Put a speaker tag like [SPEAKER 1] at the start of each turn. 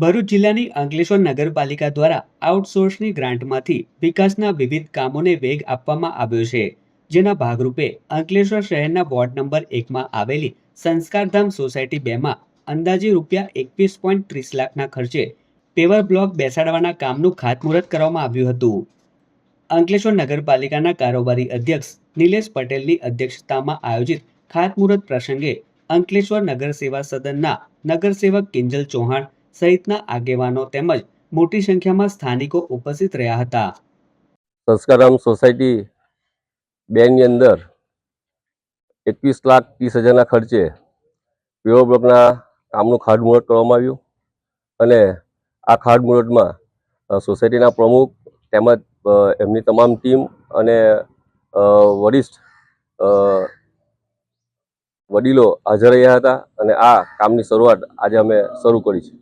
[SPEAKER 1] ભરૂચ જિલ્લાની અંકલેશ્વર નગરપાલિકા દ્વારા આઉટસોર્સની ગ્રાન્ટમાંથી વિકાસના વિવિધ કામોને વેગ આપવામાં આવ્યો છે. જેના ભાગરૂપે અંકલેશ્વર શહેરના વોર્ડ નંબર એકમાં આવેલી સંસ્કારધામ સોસાયટી બેમાં અંદાજે રૂપિયા એકવીસ પોઈન્ટ ત્રીસ લાખના ખર્ચે પેવર બ્લોક બેસાડવાના કામનું ખાતમુહૂર્ત કરવામાં આવ્યું હતું. અંકલેશ્વર નગરપાલિકાના કારોબારી અધ્યક્ષ નિલેશ પટેલની અધ્યક્ષતામાં આયોજિત ખાતમુહૂર્ત પ્રસંગે અંકલેશ્વર નગર સેવા સદનના નગરસેવક કિંજલ ચૌહાણ સહિતના આગેવાનો તેમજ મોટી સંખ્યામાં સ્થાનિકો ઉપસ્થિત રહ્યા હતા.
[SPEAKER 2] સંસ્કારામ સોસાયટી બેની અંદર એકવીસ લાખ ત્રીસ હજારના ખર્ચે પીઓ બ્લોકના કામનું ખાડમુહૂર્ત કરવામાં આવ્યું અને આ ખાડમુહૂર્તમાં સોસાયટીના પ્રમુખ તેમજ એમની તમામ ટીમ અને વરિષ્ઠ વડીલો હાજર રહ્યા હતા અને આ કામની શરૂઆત આજે અમે શરૂ કરી છે.